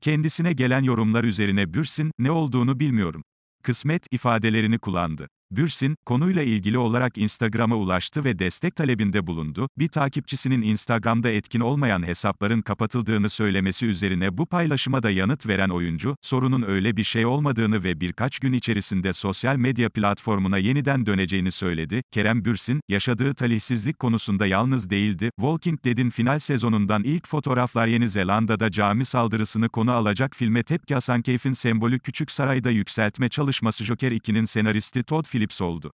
Kendisine gelen yorumlar üzerine Bürsin, ne olduğunu bilmiyorum. Kısmet, ifadelerini kullandı. Bürsin, konuyla ilgili olarak Instagram'a ulaştı ve destek talebinde bulundu. Bir takipçisinin Instagram'da etkin olmayan hesapların kapatıldığını söylemesi üzerine bu paylaşıma da yanıt veren oyuncu, sorunun öyle bir şey olmadığını ve birkaç gün içerisinde sosyal medya platformuna yeniden döneceğini söyledi. Kerem Bürsin, yaşadığı talihsizlik konusunda yalnız değildi. Walking Dead'in final sezonundan ilk fotoğraflar Yeni Zelanda'da cami saldırısını konu alacak filme tepki Hasankeyf'in sembolü Küçük Saray'da yükseltme çalışması Joker 2'nin senaristi Todd Phillips oldu.